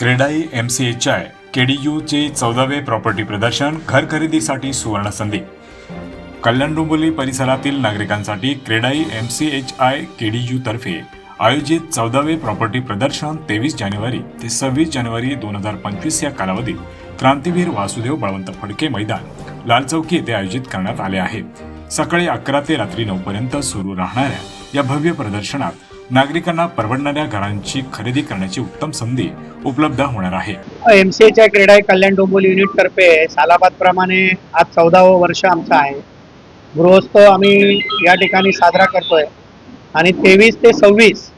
CREDAI M C H I केडीयूचे चौदावे property प्रदर्शन घर खरेदीसाठी सुवर्ण संधी. कल्याण डोंबिवली परिसरातील नागरिकांसाठी CREDAI M C H I KDU तर्फे आयोजित चौदावे प्रॉपर्टी प्रदर्शन तेवीस जानेवारी ते सव्वीस जानेवारी दोन हजार पंचवीस या कालावधीत क्रांतीवीर वासुदेव बळवंत फडके मैदान लाल चौकी येथे आयोजित करण्यात आले आहे. सकाळी अकरा ते रात्री नऊपर्यंत सुरू राहणाऱ्या या भव्य प्रदर्शनात नागरिकांना परवडणाऱ्या घरांची खरेदी करण्याची उत्तम संधी उपलब्ध होणार आहे. एम सी एच्या क्रीडा कल्याण डोंबोली युनिट तर्फे सालाबाद प्रमाणे आज चौदावं वर्ष आमचं आहे. गृहोत्सव आम्ही या ठिकाणी साजरा करतोय. आणि तेवीस ते सव्वीस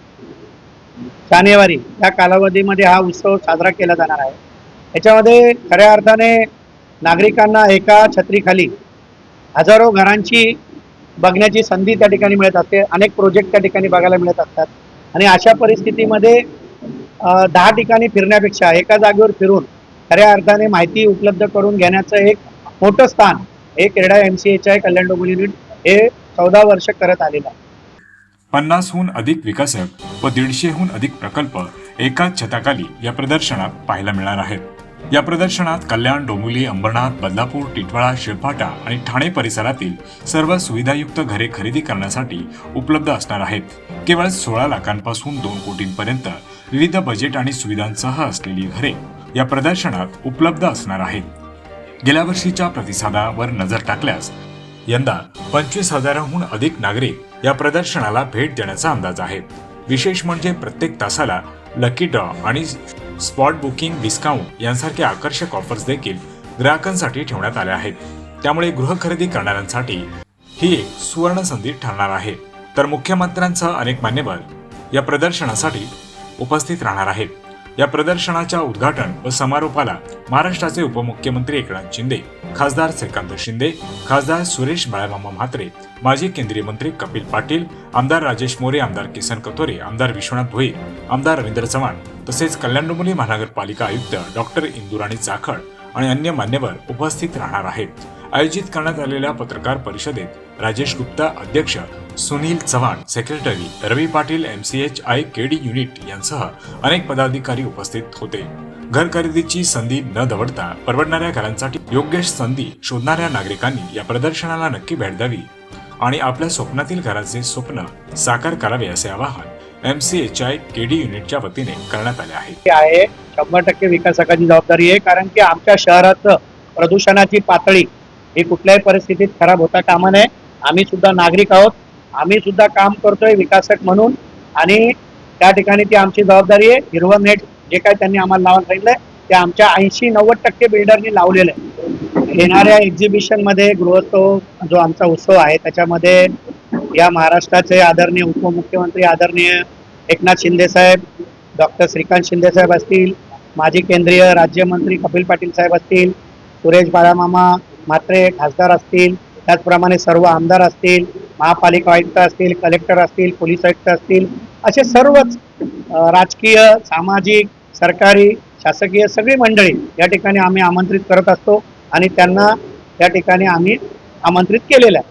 जानेवारी या कालावधीमध्ये हा उत्सव साजरा केला जाणार आहे. याच्यामध्ये खऱ्या अर्थाने नागरिकांना एका छत्रीखाली हजारो घरांची बघण्याची संधी त्या ठिकाणी मिळत असते. अनेक प्रोजेक्ट त्या ठिकाणी बघायला मिळत असतात. आणि अशा परिस्थितीमध्ये दहा ठिकाणी फिरण्यापेक्षा एका जागेवर फिरून खऱ्या अर्थाने माहिती उपलब्ध करून घेण्याचं एक मोठं स्थान हे क्रीडा M C H I Kalyan Dombivli unit हे चौदा वर्ष करत आलेलं आहे. पन्नासहून अधिक विकसक व दीडशेहून अधिक प्रकल्प एकाच छताखाली या प्रदर्शनात पाहायला मिळणार आहेत. या प्रदर्शनात कल्याण डोंबिवली अंबरनाथ बदलापूर टिटवाळा शिळफाटा आणि ठाणे परिसरातील सर्व सुविधायुक्त घरे खरेदी करण्यासाठी उपलब्ध असणार आहेत. केवळ सोळा लाखांपासून दोन कोटींपर्यंत विविध बजेट आणि सुविधांसह असलेली घरे या प्रदर्शनात उपलब्ध असणार आहेत. गेल्या वर्षीच्या प्रतिसादावर नजर टाकल्यास यंदा पंचवीस हजाराहून अधिक नागरिक या प्रदर्शनाला भेट देण्याचा अंदाज आहे. विशेष म्हणजे प्रत्येक तासाला लकी ड्रॉ आणि स्पॉट बुकिंग डिस्काउंट यांसारखे आकर्षक ऑफर्स देखील ग्राहकांसाठी ठेवण्यात आल्या आहेत. त्यामुळे गृह खरेदी करणाऱ्यांसाठी ही एक सुवर्ण संधी ठरणार आहे. तर मुख्यमंत्र्यांसह अनेक मान्यवर या प्रदर्शनासाठी उपस्थित राहणार आहेत. या प्रदर्शनाच्या उद्घाटन व समारोपाला महाराष्ट्राचे उपमुख्यमंत्री एकनाथ शिंदे खासदार श्रीकांत शिंदे खासदार सुरेश बाळामामा म्हात्रे माजी केंद्रीय मंत्री कपिल पाटील आमदार राजेश मोरे आमदार किसन कथोरे आमदार विश्वनाथ भोईर आमदार रवींद्र चव्हाण तसेच कल्याण डोंबिवली महानगरपालिका आयुक्त डॉक्टर इंदुराणी जाखड आणि अन्य मान्यवर उपस्थित राहणार आहेत. आयोजित करण्यात आलेल्या पत्रकार परिषदेत राजेश गुप्ता अध्यक्ष Sunil Chavan secretary Ravi Patil M C H I K D unit यांसह अनेक पदाधिकारी उपस्थित होते. घर खरेदीची संधी न दवडता परवडणाऱ्या घरांसाठी योग्य संधी शोधणाऱ्या नागरिकांनी या प्रदर्शनाला नक्की भेट द्यावी आणि आपल्या स्वप्नातील घराचे स्वप्न साकार करावे असे आवाहन M C H I K D युनिटच्या वतीने करण्यात आले आहे. आहे शंभर टक्के विकासकाची जबाबदारी आहे कारण की आमच्या शहराचं प्रदूषणाची पातळी ही कुठल्याही परिस्थितीत खराब होता कामा नये. आम्ही सुद्धा नागरिक आहोत. आम्ही सुद्धा काम करतोय विकासक म्हणून आणि त्या ठिकाणी ती आमची जबाबदारी आहे. हिरवं नेट जे काय त्यांनी आम्हाला लावून सांगितलंय ते आमच्या ऐंशी नव्वद टक्के बिल्डरनी लावलेलं आहे. येणाऱ्या एक्झिबिशनमध्ये गृहोत्सव जो आमचा उत्सव आहे त्याच्यामध्ये या महाराष्ट्राचे आदरणीय उपमुख्यमंत्री आदरणीय एकनाथ शिंदे साहेब डॉक्टर श्रीकांत शिंदे साहेब असतील माजी केंद्रीय राज्यमंत्री कपिल पाटील साहेब असतील सुरेश बाळामामा म्हात्रे खासदार असतील त्याचप्रमाणे सर्व आमदार असतील महापालिका आयुक्त असतील कलेक्टर असतील पोलीस आयुक्त असतील असे सर्वच राजकीय सामाजिक सरकारी शासकीय सगळी मंडळी या ठिकाणी आम्ही आमंत्रित करत असतो आणि त्यांना या ठिकाणी आम्ही आमंत्रित केलेलं आहे.